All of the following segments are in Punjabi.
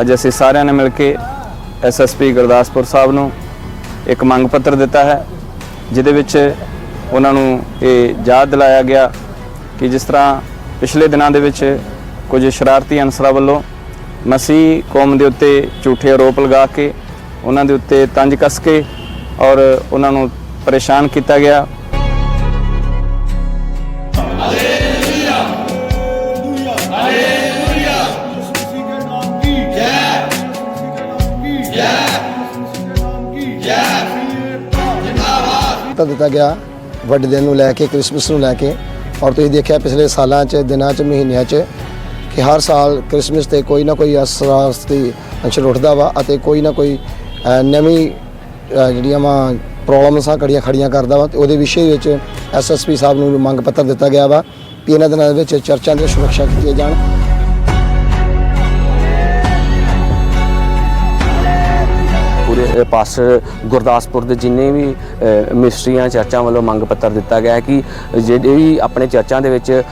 ਅੱਜ ਅਸੀਂ ਸਾਰਿਆਂ ਨੇ ਮਿਲ ਕੇ ਐਸਐਸਪੀ ਗੁਰਦਾਸਪੁਰ ਸਾਹਿਬ ਨੂੰ ਇੱਕ ਮੰਗ ਪੱਤਰ ਦਿੱਤਾ ਹੈ, ਜਿਹਦੇ ਵਿੱਚ ਉਹਨਾਂ ਨੂੰ ਇਹ ਯਾਦ ਦਿਲਾਇਆ ਗਿਆ ਕਿ ਜਿਸ ਤਰ੍ਹਾਂ ਪਿਛਲੇ ਦਿਨਾਂ ਦੇ ਵਿੱਚ ਕੁਝ ਸ਼ਰਾਰਤੀ ਅਨਸਰਾਂ ਵੱਲੋਂ ਮਸੀਹ ਕੌਮ ਦੇ ਉੱਤੇ ਝੂਠੇ ਆਰੋਪ ਲਗਾ ਕੇ ਉਹਨਾਂ ਦੇ ਉੱਤੇ ਤੰਜ ਕੱਸ ਕੇ ਔਰ ਉਹਨਾਂ ਨੂੰ ਪਰੇਸ਼ਾਨ ਕੀਤਾ ਗਿਆ। ਤਾਂ ਦਿੱਤਾ ਗਿਆ ਵੱਡੇ ਦਿਨ ਨੂੰ ਲੈ ਕੇ, ਕ੍ਰਿਸਮਸ ਨੂੰ ਲੈ ਕੇ। ਔਰ ਤੁਸੀਂ ਦੇਖਿਆ ਪਿਛਲੇ ਸਾਲਾਂ 'ਚ, ਦਿਨਾਂ 'ਚ, ਮਹੀਨਿਆਂ 'ਚ ਕਿ ਹਰ ਸਾਲ ਕ੍ਰਿਸਮਸ ਤੇ ਕੋਈ ਨਾ ਕੋਈ ਅਸਰਾਸਤੀ ਅੰਸ਼ਰ ਉੱਠਦਾ ਵਾ ਅਤੇ ਕੋਈ ਨਾ ਕੋਈ ਨਵੀਂ ਜਿਹੜੀਆਂ ਵਾ ਪ੍ਰੋਬਲਮਸ ਆ ਕੜੀਆਂ ਖੜੀਆਂ ਕਰਦਾ ਵਾ। ਤੇ ਉਹਦੇ ਵਿਸ਼ੇ ਵਿੱਚ ਐਸਐਸਪੀ ਸਾਹਿਬ ਨੂੰ ਮੰਗ ਪੱਤਰ ਦਿੱਤਾ ਗਿਆ ਵਾ ਕਿ ਇਹਨਾਂ ਦਿਨਾਂ ਦੇ ਵਿੱਚ ਚਰਚਾਂ ਦੀ ਸੁਰੱਖਿਆ ਕੀਤੀ ਜਾਣ। ਪਾਸਟਰ ਗੁਰਦਾਸਪੁਰ ਦੇ ਜਿੰਨੇ ਵੀ ਮਿਸਟਰੀਆਂ ਚਰਚਾਂ ਵੱਲੋਂ ਮੰਗ ਪੱਤਰ ਦਿੱਤਾ ਗਿਆ ਕਿ ਜਿਹੜੇ ਵੀ ਆਪਣੇ ਚਰਚਾਂ ਦੇ ਵਿੱਚ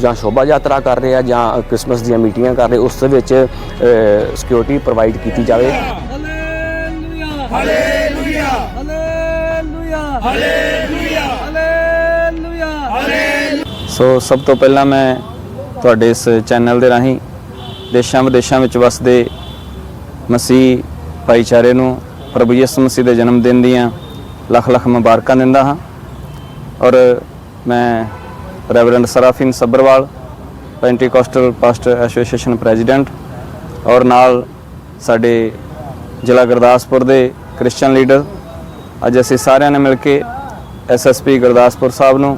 ਜਾਂ ਸ਼ੋਭਾ ਯਾਤਰਾ ਕਰ ਰਹੇ ਆ ਜਾਂ ਕ੍ਰਿਸਮਸ ਦੀਆਂ ਮੀਟਿੰਗਾਂ ਕਰ ਰਹੇ, ਉਸ ਦੇ ਵਿੱਚ ਸਿਕਿਉਰਿਟੀ ਪ੍ਰੋਵਾਈਡ ਕੀਤੀ ਜਾਵੇ। ਸੋ ਸਭ ਤੋਂ ਪਹਿਲਾਂ ਮੈਂ ਤੁਹਾਡੇ ਇਸ ਚੈਨਲ ਦੇ ਰਾਹੀਂ ਦੇਸ਼ਾਂ ਵਿਦੇਸ਼ਾਂ ਵਿੱਚ ਵਸਦੇ ਮਸੀਹ ਭਾਈਚਾਰੇ ਨੂੰ ਪ੍ਰਭੂ ਯਿਸੂ ਮਸੀਹ ਦੇ ਜਨਮ ਦਿਨ ਦੀਆਂ ਲੱਖ ਲੱਖ ਮੁਬਾਰਕਾਂ ਦਿੰਦਾ ਹਾਂ। ਔਰ ਮੈਂ reverend Serafin Sabharwal pentecostal pastor association president ਔਰ ਨਾਲ ਸਾਡੇ ਜ਼ਿਲ੍ਹਾ ਗੁਰਦਾਸਪੁਰ ਦੇ ਕ੍ਰਿਸਚੀਅਨ ਲੀਡਰ ਅੱਜ ਅਸੀਂ ਸਾਰਿਆਂ ਨੇ ਮਿਲ ਕੇ ਐਸਐਸਪੀ ਗੁਰਦਾਸਪੁਰ ਸਾਹਿਬ ਨੂੰ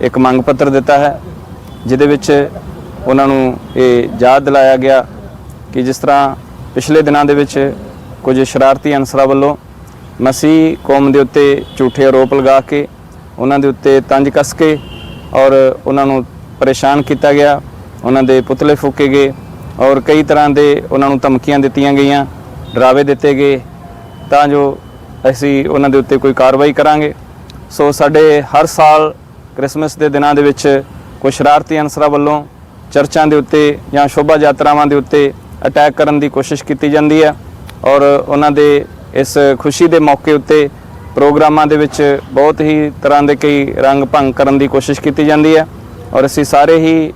ਇੱਕ ਮੰਗ ਪੱਤਰ ਦਿੱਤਾ ਹੈ, ਜਿਹਦੇ ਵਿੱਚ ਉਹਨਾਂ ਨੂੰ ਇਹ ਯਾਦ ਦਿਲਾਇਆ ਗਿਆ ਕਿ ਜਿਸ ਤਰ੍ਹਾਂ ਪਿਛਲੇ ਦਿਨਾਂ ਦੇ ਵਿੱਚ ਕੁਝ ਸ਼ਰਾਰਤੀ ਅਨਸਰਾਂ ਵੱਲੋਂ ਮਸੀਹ ਕੌਮ ਦੇ ਉੱਤੇ ਝੂਠੇ ਆਰੋਪ ਲਗਾ ਕੇ, ਉਹਨਾਂ ਦੇ ਉੱਤੇ ਤੰਜ ਕੱਸ ਕੇ ਔਰ ਉਹਨਾਂ ਨੂੰ ਪਰੇਸ਼ਾਨ ਕੀਤਾ ਗਿਆ। ਉਹਨਾਂ ਦੇ ਪੁਤਲੇ ਫੂਕੇ ਗਏ ਔਰ ਕਈ ਤਰ੍ਹਾਂ ਦੇ ਉਹਨਾਂ ਨੂੰ ਧਮਕੀਆਂ ਦਿੱਤੀਆਂ ਗਈਆਂ, ਡਰਾਵੇ ਦਿੱਤੇ ਗਏ। ਤਾਂ ਜੋ ਅਸੀਂ ਉਹਨਾਂ ਦੇ ਉੱਤੇ ਕੋਈ ਕਾਰਵਾਈ ਕਰਾਂਗੇ। ਸੋ ਸਾਡੇ ਹਰ ਸਾਲ ਕ੍ਰਿਸਮਸ ਦੇ ਦਿਨਾਂ ਦੇ ਵਿੱਚ ਕੁਝ ਸ਼ਰਾਰਤੀ ਅਨਸਰਾਂ ਵੱਲੋਂ ਚਰਚਾਂ ਦੇ ਉੱਤੇ ਜਾਂ ਸ਼ੋਭਾ ਯਾਤਰਾਵਾਂ ਦੇ ਉੱਤੇ ਅਟੈਕ ਕਰਨ ਦੀ ਕੋਸ਼ਿਸ਼ ਕੀਤੀ ਜਾਂਦੀ ਹੈ। ਔਰ ਉਹਨਾਂ ਦੇ ਇਸ ਖੁਸ਼ੀ ਦੇ ਮੌਕੇ ਉੱਤੇ ਪ੍ਰੋਗਰਾਮਾਂ ਦੇ ਵਿੱਚ ਬਹੁਤ ਹੀ ਤਰ੍ਹਾਂ ਦੇ ਕਈ ਰੰਗ ਭੰਗ ਕਰਨ ਦੀ ਕੋਸ਼ਿਸ਼ ਕੀਤੀ ਜਾਂਦੀ ਹੈ। ਔਰ ਅਸੀਂ ਸਾਰੇ ਹੀ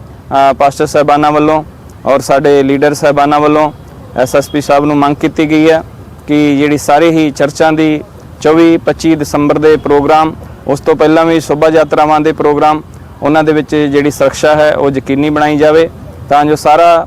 ਪਾਸਟਰ ਸਾਹਿਬਾਨਾਂ ਵੱਲੋਂ ਔਰ ਸਾਡੇ ਲੀਡਰ ਸਾਹਿਬਾਨਾਂ ਵੱਲੋਂ ਐਸਐਸਪੀ ਸਾਹਿਬ ਨੂੰ ਮੰਗ ਕੀਤੀ ਗਈ ਹੈ ਕਿ ਜਿਹੜੀ ਸਾਰੇ ਹੀ ਚਰਚਾਂ ਦੀ 24 25 ਦਸੰਬਰ ਦੇ ਪ੍ਰੋਗਰਾਮ, ਉਸ ਤੋਂ ਪਹਿਲਾਂ ਵੀ ਸ਼ੋਭਾ ਯਾਤਰਾਵਾਂ ਦੇ ਪ੍ਰੋਗਰਾਮ, ਉਹਨਾਂ ਦੇ ਵਿੱਚ ਜਿਹੜੀ ਸੁਰੱਖਿਆ ਹੈ, ਉਹ ਯਕੀਨੀ ਬਣਾਈ ਜਾਵੇ ਤਾਂ ਜੋ ਸਾਰਾ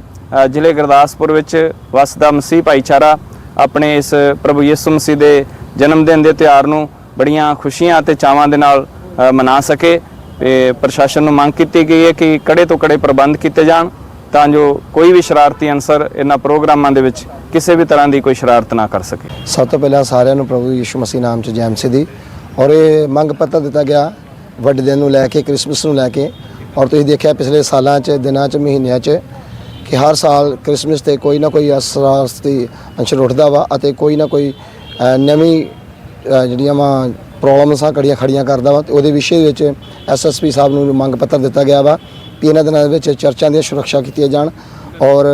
ਜ਼ਿਲ੍ਹੇ ਗੁਰਦਾਸਪੁਰ ਵਿੱਚ ਵਸਦਾ ਮਸੀਹ ਭਾਈਚਾਰਾ ਆਪਣੇ ਇਸ ਪ੍ਰਭੂ ਯਿਸੂ ਮਸੀਹ ਦੇ ਜਨਮ ਦਿਨ ਦੇ ਤਿਉਹਾਰ ਨੂੰ ਬੜੀਆਂ ਖੁਸ਼ੀਆਂ ਅਤੇ ਚਾਵਾਂ ਦੇ ਨਾਲ ਮਨਾ ਸਕੇ ਤੇ ਪ੍ਰਸ਼ਾਸਨ ਨੂੰ ਮੰਗ ਕੀਤੀ ਗਈ ਹੈ ਕਿ ਕੜੇ ਤੋਂ ਕੜੇ ਪ੍ਰਬੰਧ ਕੀਤੇ ਜਾਣ ਤਾਂ ਜੋ ਕੋਈ ਵੀ ਸ਼ਰਾਰਤੀ ਅਨਸਰ ਇਹਨਾਂ ਪ੍ਰੋਗਰਾਮਾਂ ਦੇ ਵਿੱਚ ਕਿਸੇ ਵੀ ਤਰ੍ਹਾਂ ਦੀ ਕੋਈ ਸ਼ਰਾਰਤ ਨਾ ਕਰ ਸਕੇ। ਸਭ ਤੋਂ ਪਹਿਲਾਂ ਸਾਰਿਆਂ ਨੂੰ ਪ੍ਰਭੂ ਯਿਸੂ ਮਸੀਹ ਨਾਮ ਚ ਜੈਮ ਮਸੀਹ ਦੀ ਔਰ ਇਹ ਮੰਗ ਪੱਤਰ ਦਿੱਤਾ ਗਿਆ ਵੱਡੇ ਦਿਨ ਨੂੰ ਲੈ ਕੇ, ਕ੍ਰਿਸਮਸ ਨੂੰ ਲੈ ਕੇ ਔਰ ਤੁਸੀਂ ਦੇਖਿਆ ਪਿਛਲੇ ਸਾਲਾਂ 'ਚ, ਦਿਨਾਂ 'ਚ, ਮਹੀਨਿਆਂ 'ਚ ਕਿ ਹਰ ਸਾਲ ਕ੍ਰਿਸਮਸ ਤੇ ਕੋਈ ਨਾ ਕੋਈ ਅਸਰਾਸਤੀ ਅੰਸ਼ਰ ਉੱਠਦਾ ਵਾ ਅਤੇ ਕੋਈ ਨਾ ਕੋਈ ਨਵੀਂ ਅ, ਜਿਹੜੀਆਂ ਵਾ ਆ ਕੜੀਆਂ ਖੜੀਆਂ ਕਰਦਾ ਵਾ ਤੇ ਉਹਦੇ ਵਿਸ਼ੇ ਵਿੱਚ ਐਸਐਸਪੀ ਸਾਹਿਬ ਨੂੰ ਮੰਗ ਪੱਤਰ ਦਿੱਤਾ ਗਿਆ ਵਾ ਕਿ ਇਹਨਾਂ ਦਿਨਾਂ ਦੇ ਵਿੱਚ ਚਰਚਾਂ ਦੀ ਸੁਰੱਖਿਆ ਕੀਤੀ ਜਾਣ ਔਰ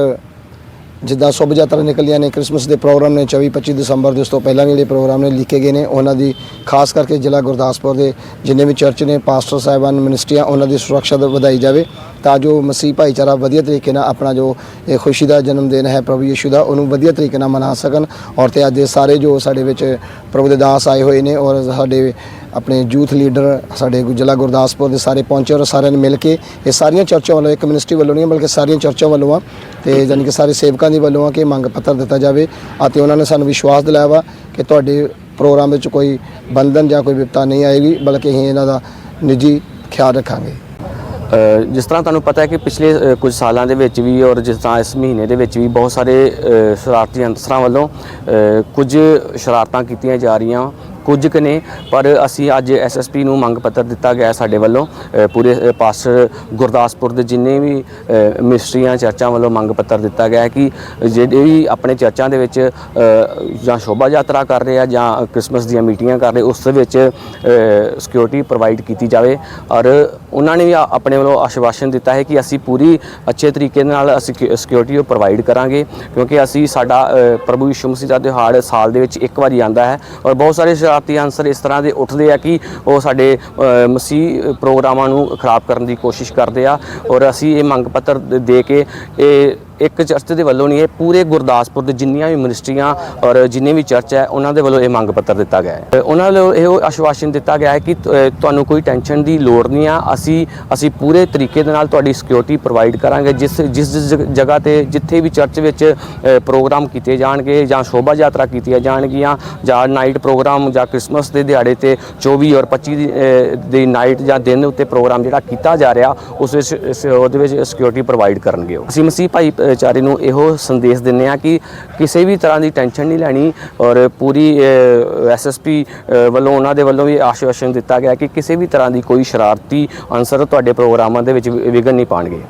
ਜਿੱਦਾਂ ਸ਼ੁਭ ਯਾਤਰਾ ਨਿਕਲੀਆਂ ਨੇ, ਕ੍ਰਿਸਮਸ ਦੇ ਪ੍ਰੋਗਰਾਮ ਨੇ 24 25 ਦਸੰਬਰ ਦੇ ਉਸ ਤੋਂ ਪਹਿਲਾਂ ਵੀ ਜਿਹੜੇ ਪ੍ਰੋਗਰਾਮ ਨੇ ਲਿਖੇ ਗਏ ਨੇ, ਉਹਨਾਂ ਦੀ ਖਾਸ ਕਰਕੇ ਜ਼ਿਲ੍ਹਾ ਗੁਰਦਾਸਪੁਰ ਦੇ ਜਿੰਨੇ ਵੀ ਚਰਚ ਨੇ, ਪਾਸਟਰ ਸਾਹਿਬਾਨ, ਮਿਨਿਸਟਰੀਆਂ, ਉਹਨਾਂ ਦੀ ਸੁਰੱਖਿਆ ਦਾ ਵਧਾਈ ਜਾਵੇ ਤਾਂ ਜੋ ਮਸੀਹ ਭਾਈਚਾਰਾ ਵਧੀਆ ਤਰੀਕੇ ਨਾਲ ਆਪਣਾ ਜੋ ਇਹ ਖੁਸ਼ੀ ਦਾ ਜਨਮ ਦਿਨ ਹੈ, ਪ੍ਰਭੂ ਯਿਸੂ ਦਾ, ਉਹਨੂੰ ਵਧੀਆ ਤਰੀਕੇ ਨਾਲ ਮਨਾ ਸਕਣ ਔਰ ਤੇ ਅੱਜ ਦੇ ਸਾਰੇ ਜੋ ਸਾਡੇ ਵਿੱਚ ਪ੍ਰਭੂ ਦੇ ਦਾਸ ਆਏ ਹੋਏ ਨੇ ਔਰ ਸਾਡੇ ਆਪਣੇ ਯੂਥ ਲੀਡਰ ਸਾਡੇ ਜ਼ਿਲ੍ਹਾ ਗੁਰਦਾਸਪੁਰ ਦੇ ਸਾਰੇ ਪਹੁੰਚੇ ਔਰ ਸਾਰਿਆਂ ਨੇ ਮਿਲ ਕੇ ਇਹ ਸਾਰੀਆਂ ਚਰਚਾਂ ਵੱਲੋਂ, ਇੱਕ ਮਿਨਿਸਟਰੀ ਵੱਲੋਂ ਨਹੀਂ, ਬਲਕਿ ਸਾਰੀਆਂ ਚਰਚਾਂ ਵੱਲੋਂ ਆ, ਤੇ ਯਾਨੀ ਕਿ ਸਾਰੇ ਸੇਵਕਾਂ ਦੀ ਵੱਲੋਂ ਆ ਕਿ ਮੰਗ ਪੱਤਰ ਦਿੱਤਾ ਜਾਵੇ ਅਤੇ ਉਹਨਾਂ ਨੇ ਸਾਨੂੰ ਵਿਸ਼ਵਾਸ ਦਿਲਾਇਆ ਵਾ ਕਿ ਤੁਹਾਡੇ ਪ੍ਰੋਗਰਾਮ ਵਿੱਚ ਕੋਈ ਬੰਧਨ ਜਾਂ ਕੋਈ ਵਿਪਤਾ ਨਹੀਂ ਆਏਗੀ, ਬਲਕਿ ਅਸੀਂ ਇਹਨਾਂ ਦਾ ਨਿੱਜੀ ਖਿਆਲ ਰੱਖਾਂਗੇ। ਜਿਸ ਤਰ੍ਹਾਂ ਤੁਹਾਨੂੰ ਪਤਾ ਹੈ ਕਿ ਪਿਛਲੇ ਕੁਝ ਸਾਲਾਂ ਦੇ ਵਿੱਚ ਵੀ ਔਰ ਜਿਸ ਤਰ੍ਹਾਂ ਇਸ ਮਹੀਨੇ ਦੇ ਵਿੱਚ ਵੀ ਬਹੁਤ ਸਾਰੇ ਸ਼ਰਾਰਤੀ ਅੰਸਰਾਂ ਵੱਲੋਂ ਕੁਝ ਸ਼ਰਾਰਤਾਂ ਕੀਤੀਆਂ ਜਾ ਰਹੀਆਂ। ਕੁਝ ਕੁ ਨੇ ਪਰ ਅਸੀਂ ਅੱਜ ਐਸਐਸਪੀ ਨੂੰ ਮੰਗ ਪੱਤਰ ਦਿੱਤਾ ਗਿਆ ਸਾਡੇ ਵੱਲੋਂ। ਪੂਰੇ ਅ, ਪਾਸਟਰ ਗੁਰਦਾਸਪੁਰ ਦੇ ਜਿੰਨੇ ਵੀ ਮਿਸਟਰੀਆਂ ਚਰਚਾਂ ਵੱਲੋਂ ਮੰਗ ਪੱਤਰ ਦਿੱਤਾ ਗਿਆ ਹੈ ਕਿ ਜਿਹੜੇ ਵੀ ਆਪਣੇ ਚਰਚਾਂ ਦੇ ਵਿੱਚ ਜਾਂ ਸ਼ੋਭਾ ਯਾਤਰਾ ਕਰ ਰਹੇ ਆ ਜਾਂ ਕ੍ਰਿਸਮਸ ਦੀਆਂ ਮੀਟਿੰਗਾਂ ਕਰ ਰਹੇ ਉਸ ਦੇ ਵਿੱਚ ਸਿਕਿਉਰਿਟੀ ਪ੍ਰੋਵਾਈਡ ਕੀਤੀ ਜਾਵੇ। ਔਰ ਉਹਨਾਂ ਨੇ ਵੀ ਆਪਣੇ ਵੱਲੋਂ ਆਸ਼ਵਾਸਨ ਦਿੱਤਾ ਹੈ ਕਿ ਅਸੀਂ ਪੂਰੀ ਅੱਛੇ ਤਰੀਕੇ ਨਾਲ ਅਸੀਂ ਸਿਕਿਉਰਿਟੀ ਉਹ ਪ੍ਰੋਵਾਈਡ ਕਰਾਂਗੇ ਕਿਉਂਕਿ ਅਸੀਂ ਸਾਡਾ ਪ੍ਰਭੂ ਯਿਸੂ ਮਸੀਹ ਦਾ ਤਿਉਹਾਰ ਸਾਲ ਦੇ ਵਿੱਚ ਇੱਕ ਵਾਰੀ ਆਉਂਦਾ ਹੈ। ਔਰ ਬਹੁਤ ਸਾਰੇ ਸ਼ਰਾਰਤੀ ਅਨਸਰ ਇਸ ਤਰ੍ਹਾਂ ਦੇ ਉੱਠਦੇ ਆ ਕਿ ਉਹ ਸਾਡੇ ਮਸੀਹ ਪ੍ਰੋਗਰਾਮਾਂ ਨੂੰ ਖਰਾਬ ਕਰਨ ਦੀ ਕੋਸ਼ਿਸ਼ ਕਰਦੇ ਆ। ਔਰ ਅਸੀਂ ਇਹ ਮੰਗ ਪੱਤਰ ਦੇ ਕੇ ਇਹ ਇੱਕ ਚਰਚ ਦੇ ਵੱਲੋਂ ਨਹੀਂ ਇਹ ਪੂਰੇ ਗੁਰਦਾਸਪੁਰ ਦੇ ਜਿੰਨੀਆਂ ਵੀ ਮਿਨਿਸਟਰੀਆਂ ਔਰ ਜਿੰਨੇ ਵੀ ਚਰਚ ਹੈ ਉਹਨਾਂ ਦੇ ਵੱਲੋਂ ਇਹ ਮੰਗ ਪੱਤਰ ਦਿੱਤਾ ਗਿਆ ਹੈ। ਉਹਨਾਂ ਵੱਲੋਂ ਇਹ ਆਸ਼ਵਾਸਨ ਦਿੱਤਾ ਗਿਆ ਹੈ ਕਿ ਤੁਹਾਨੂੰ ਕੋਈ ਟੈਨਸ਼ਨ ਦੀ ਲੋੜ ਨਹੀਂ ਆ। ਅਸੀਂ ਅਸੀਂ ਪੂਰੇ ਤਰੀਕੇ ਦੇ ਨਾਲ ਤੁਹਾਡੀ ਸਿਕਿਉਰਿਟੀ ਪ੍ਰੋਵਾਈਡ ਕਰਾਂਗੇ। ਜਿਸ ਜਿਸ ਜਿਸ ਜਗ- ਜਗ੍ਹਾ ਤੇ ਜਿੱਥੇ ਵੀ ਚਰਚ ਵਿੱਚ ਪ੍ਰੋਗਰਾਮ ਕੀਤੇ ਜਾਣਗੇ ਜਾਂ ਸ਼ੋਭਾ ਯਾਤਰਾ ਕੀਤੀਆਂ ਜਾਣਗੀਆਂ ਜਾਂ ਨਾਈਟ ਪ੍ਰੋਗਰਾਮ ਜਾਂ ਕ੍ਰਿਸਮਸ ਦੇ ਦਿਹਾੜੇ ਤੇ 24 ਔਰ 25 ਦੀ, ਨਾਈਟ ਜਾਂ ਦਿਨ ਉੱਤੇ ਪ੍ਰੋਗਰਾਮ ਜਿਹੜਾ ਕੀਤਾ ਜਾ ਰਿਹਾ ਉਸ ਵਿੱਚ ਇਸ- ਉਹਦੇ ਵਿੱਚ ਸਿਕਿਉਰਿਟੀ ਪ੍ਰੋਵਾਈਡ ਕਰਨਗੇ ਉਹ। ਅਸੀਂ ਮਸੀਹ ਭਾਈ ਭਾਈਚਾਰੇ ਨੂੰ ਇਹੋ ਸੰਦੇਸ਼ ਦਿੰਦੇ ਆ ਕਿ ਕਿਸੇ ਵੀ ਤਰ੍ਹਾਂ ਦੀ ਟੈਨਸ਼ਨ ਨਹੀਂ ਲੈਣੀ ਔਰ ਪੂਰੀ ਐਸਐਸਪੀ ਵੱਲੋਂ ਉਹਨਾਂ ਦੇ ਵੱਲੋਂ ਵੀ ਆਸ਼ਵਾਸਨ ਦਿੱਤਾ ਗਿਆ ਕਿ ਕਿਸੇ ਵੀ ਤਰ੍ਹਾਂ ਦੀ ਕੋਈ ਸ਼ਰਾਰਤੀ ਅਨਸਰ ਤੁਹਾਡੇ ਪ੍ਰੋਗਰਾਮਾਂ ਦੇ ਵਿੱਚ ਵਿਘਨ ਨਹੀਂ ਪਾਣਗੇ।